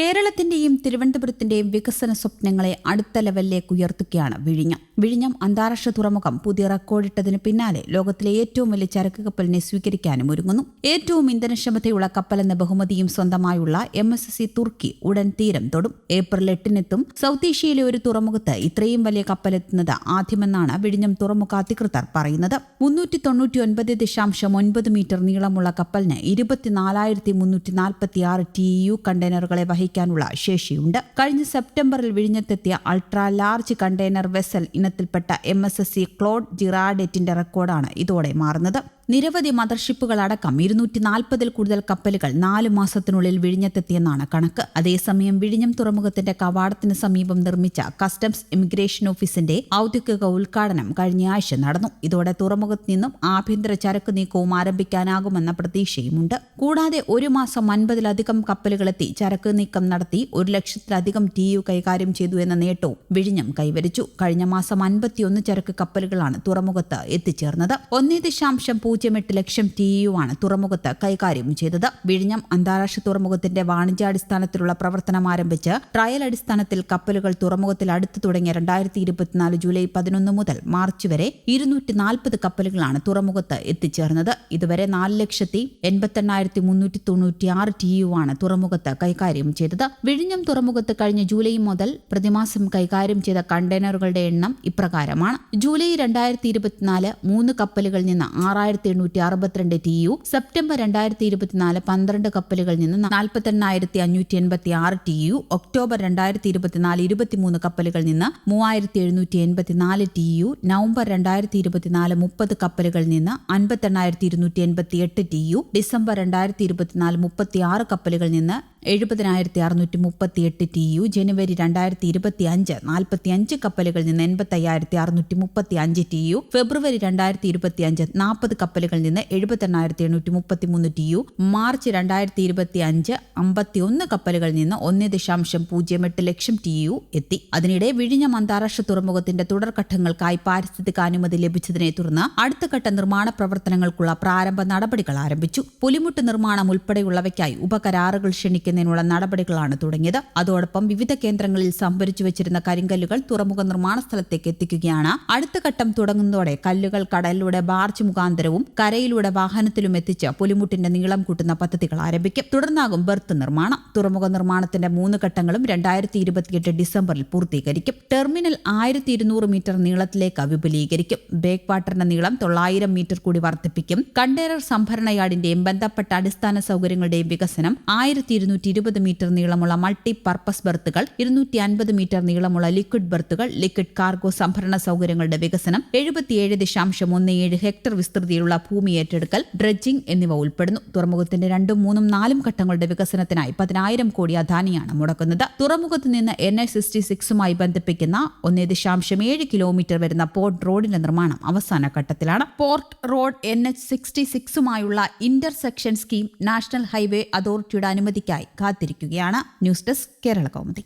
കേരളത്തിന്റെയും തിരുവനന്തപുരത്തിന്റെയും വികസന സ്വപ്നങ്ങളെ അടുത്ത ലെവലിലേക്ക് ഉയർത്തുകയാണ് വിഴിഞ്ഞം. വിഴിഞ്ഞം അന്താരാഷ്ട്ര തുറമുഖം പുതിയ റെക്കോർഡിട്ടതിന് പിന്നാലെ ലോകത്തിലെ ഏറ്റവും വലിയ ചരക്ക് കപ്പലിനെ സ്വീകരിക്കാനും ഒരുങ്ങുന്നു. ഏറ്റവും ഇന്ധനക്ഷമതയുള്ള കപ്പലെന്ന ബഹുമതിയും സ്വന്തമായുള്ള എം എസ് സി തുർക്കി ഉടൻ തീരം തൊടും. ഏപ്രിൽ എട്ടിനെത്തും സൗത്ത് ഏഷ്യയിലെ ഒരു തുറമുഖത്ത് ഇത്രയും വലിയ കപ്പലെത്തുന്നത് ആദ്യമെന്നാണ് വിഴിഞ്ഞം തുറമുഖ അധികൃതർ പറയുന്നത്. മുന്നൂറ്റി തൊണ്ണൂറ്റി ഒൻപത് ദശാംശം ഒൻപത് മീറ്റർ നീളമുള്ള കപ്പലിന് ഇരുപത്തിനാലായിരത്തി മുന്നൂറ്റി നാൽപ്പത്തി ആറ് ടി യു കണ്ടെയ്നറുകളെ വഹിക്കാനുള്ള ശേഷിയുണ്ട്. കഴിഞ്ഞ സെപ്റ്റംബറിൽ വിഴിഞ്ഞത്തെത്തിയ അൾട്രാ ലാർജ് കണ്ടെയ്നർ വെസൽ ഇനത്തിൽപ്പെട്ട M S S C Claude ജിറാഡെറ്റിന്റെ റെക്കോർഡാണ് ഇതോടെ മാറുന്നത്. നിരവധി മദർഷിപ്പുകൾ അടക്കം ഇരുന്നൂറ്റി നാൽപ്പതിൽ കൂടുതൽ കപ്പലുകൾ നാല് മാസത്തിനുള്ളിൽ വിഴിഞ്ഞത്തെത്തിയെന്നാണ് കണക്ക്. അതേസമയം വിഴിഞ്ഞം തുറമുഖത്തിന്റെ കവാടത്തിന് സമീപം നിർമ്മിച്ച കസ്റ്റംസ് ഇമിഗ്രേഷൻ ഓഫീസിന്റെ ഔദ്യോഗിക ഉദ്ഘാടനം കഴിഞ്ഞയാഴ്ച നടന്നു. ഇതോടെ തുറമുഖത്ത് നിന്നും ആഭ്യന്തര ചരക്ക് നീക്കവും ആരംഭിക്കാനാകുമെന്ന പ്രതീക്ഷയുമുണ്ട്. കൂടാതെ ഒരു മാസം അൻപതിലധികം കപ്പലുകളെത്തി ചരക്ക് നീക്കം നടത്തി ഒരു ലക്ഷത്തിലധികം ടി യു കൈകാര്യം ചെയ്തു എന്ന നേട്ടവും വിഴിഞ്ഞം കൈവരിച്ചു. കഴിഞ്ഞ മാസം അൻപത്തിയൊന്ന് ചരക്ക് കപ്പലുകളാണ് തുറമുഖത്ത് എത്തിച്ചേർന്നത്. ഒന്നേ ദശാംശം പൂജ്യം എട്ട് ലക്ഷം ടി യു ആണ് തുറമുഖത്ത് കൈകാര്യം ചെയ്തത്. വിഴിഞ്ഞം അന്താരാഷ്ട്ര തുറമുഖത്തിന്റെ വാണിജ്യാടിസ്ഥാനത്തിലുള്ള പ്രവർത്തനം ആരംഭിച്ച് ട്രയൽ അടിസ്ഥാനത്തിൽ കപ്പലുകൾ തുറമുഖത്തിൽ അടുത്തു തുടങ്ങിയ രണ്ടായിരത്തി ഇരുപത്തിനാല് ജൂലൈ പതിനൊന്ന് മുതൽ മാർച്ച് വരെ ഇരുന്നൂറ്റി നാൽപ്പത് കപ്പലുകളാണ് തുറമുഖത്ത് എത്തിച്ചേർന്നത്. ഇതുവരെ നാല് ലക്ഷത്തി എൺപത്തെണ്ണായിരത്തി മുന്നൂറ്റി തൊണ്ണൂറ്റി ആറ് ടി യു ആണ് തുറമുഖത്ത് കൈകാര്യം ചെയ്തത്. വിഴിഞ്ഞം തുറമുഖത്ത് കഴിഞ്ഞ ജൂലൈ മുതൽ പ്രതിമാസം കൈകാര്യം ചെയ്ത കണ്ടെയ്നറുകളുടെ എണ്ണം ഇപ്രകാരമാണ്. ജൂലൈ രണ്ടായിരത്തി ഇരുപത്തിനാല് മൂന്ന് കപ്പലുകളിൽ നിന്ന് ആറായിരത്തി എണ്ണൂറ്റി അറുപത്തിരണ്ട് ടി യു സെപ്റ്റംബർ രണ്ടായിരത്തി ഇരുപത്തിനാല് പന്ത്രണ്ട് കപ്പലുകളിൽ നിന്ന് നാൽപ്പത്തെണ്ണായിരത്തി അഞ്ഞൂറ്റി എൺപത്തി ആറ് ടി യു ഒക്ടോബർ രണ്ടായിരത്തി ഇരുപത്തിനാല് ഇരുപത്തിമൂന്ന് കപ്പലുകളിൽ നിന്ന് മൂവായിരത്തി എഴുന്നൂറ്റി എൺപത്തിനാല് ടി യു നവംബർ രണ്ടായിരത്തി ഇരുപത്തിനാല് മുപ്പത് കപ്പലുകളിൽ നിന്ന് അൻപത്തെണ്ണായിരത്തി ഇരുന്നൂറ്റി എൺപത്തി എട്ട് ടി യു ഡിസംബർ രണ്ടായിരത്തി ഇരുപത്തിനാല് മുപ്പത്തി ആറ് കപ്പലുകളിൽ നിന്ന് എഴുപതിനായിരത്തി അറുന്നൂറ്റി മുപ്പത്തി എട്ട് ടി യു ജനുവരി രണ്ടായിരത്തി ഇരുപത്തി അഞ്ച് നാൽപ്പത്തി അഞ്ച് കപ്പലുകളിൽ നിന്ന് എൺപത്തി അയ്യായിരത്തി അറുന്നൂറ്റി മുപ്പത്തി അഞ്ച് ടി യു ഫെബ്രുവരി രണ്ടായിരത്തി ഇരുപത്തി അഞ്ച് നാൽപ്പത് കപ്പലുകളിൽ നിന്ന് എഴുപത്തെണ്ണായിരത്തി എണ്ണൂറ്റി മുപ്പത്തി മൂന്ന് ടി യു മാർച്ച് രണ്ടായിരത്തി ഇരുപത്തി അഞ്ച് അമ്പത്തി ഒന്ന് കപ്പലുകളിൽ നിന്ന് ഒന്ന് ദശാംശം പൂജ്യം എട്ട് ലക്ഷം ടി യു എത്തി. അതിനിടെ വിഴിഞ്ഞം അന്താരാഷ്ട്ര തുറമുഖത്തിന്റെ തുടർഘട്ടങ്ങൾക്കായി പാരിസ്ഥിതിക അനുമതി ലഭിച്ചതിനെ തുടർന്ന് അടുത്ത ഘട്ട നിർമ്മാണ പ്രവർത്തനങ്ങൾക്കുള്ള പ്രാരംഭ നടപടികൾ ആരംഭിച്ചു. പുലിമുട്ട് നിർമ്മാണം ഉൾപ്പെടെയുള്ളവയ്ക്കായി ഉപകരാറുകൾ ക്ഷണിക്കുന്നതിനുള്ള നടപടികളാണ് തുടങ്ങിയത്. അതോടൊപ്പം വിവിധ കേന്ദ്രങ്ങളിൽ സംഭരിച്ചു വെച്ചിരുന്ന കരിങ്കല്ലുകൾ തുറമുഖ നിർമ്മാണ സ്ഥലത്തേക്ക് എത്തിക്കുകയാണ്. അടുത്ത ഘട്ടം തുടങ്ങുന്നതോടെ കല്ലുകൾ കടലിലൂടെ ബാർച്ച് മുഖാന്തരവും കരയിലൂടെ വാഹനത്തിലും എത്തിച്ച് പുലിമുട്ടിന്റെ നീളം കൂട്ടുന്ന പദ്ധതികൾ ആരംഭിക്കും. തുടർന്നാകും ബർത്ത് നിർമ്മാണം. തുറമുഖ നിർമ്മാണത്തിന്റെ മൂന്ന് ഘട്ടങ്ങളും രണ്ടായിരത്തി ഇരുപത്തിയെട്ട് ഡിസംബറിൽ പൂർത്തീകരിക്കും. ടെർമിനൽ ആയിരത്തി ഇരുന്നൂറ് മീറ്റർ നീളത്തിലേക്ക് വിപുലീകരിക്കും. ബേക്ക് വാട്ടറിന്റെ നീളം തൊള്ളായിരം മീറ്റർ കൂടി വർദ്ധിപ്പിക്കും. കണ്ടെയ്നർ സംഭരണ യാർഡിന്റെയും ബന്ധപ്പെട്ട അടിസ്ഥാന സൗകര്യങ്ങളുടെയും വികസനം ആയിരത്തി ഇരുന്നൂറ്റി ഇരുപത് മീറ്റർ നീളമുള്ള മൾട്ടി പർപ്പസ് ബർത്തുകൾ ഇരുന്നൂറ്റി അൻപത് മീറ്റർ നീളമുള്ള ലിക്വിഡ് ബർത്തുകൾ ലിക്വിഡ് കാർഗോ സംഭരണ സൗകര്യങ്ങളുടെ വികസനം എഴുപത്തിയേഴ് ദശാംശം ഒന്ന് ഏഴ് ഹെക്ടർ വിസ്തൃതിയിലുള്ള ഭൂമി ഏറ്റെടുക്കൽ ഡ്രഡ്ജിംഗ് എന്നിവ ഉൾപ്പെടുന്നു. തുറമുഖത്തിന്റെ രണ്ടും മൂന്നും നാലും ഘട്ടങ്ങളുടെ വികസനത്തിനായി പതിനായിരം കോടി അദാനിയാണ് മുടക്കുന്നത്. തുറമുഖത്ത് നിന്ന് എൻ എസ് സിക്സ്റ്റി സിക്സുമായി ബന്ധിപ്പിക്കുന്ന ഒന്നേ ദശാംശം ഏഴ് കിലോമീറ്റർ വരുന്ന പോർട്ട് റോഡിന്റെ നിർമ്മാണം അവസാന ഘട്ടത്തിലാണ്. Port road N H sixty സിക്സുമായുള്ള intersection scheme national highway അതോറിറ്റിയുടെ അനുമതിക്കായി കാത്തിരിക്കുകയാണ് ന്യൂസ് ഡെസ്ക് കേരള കൗമുദി.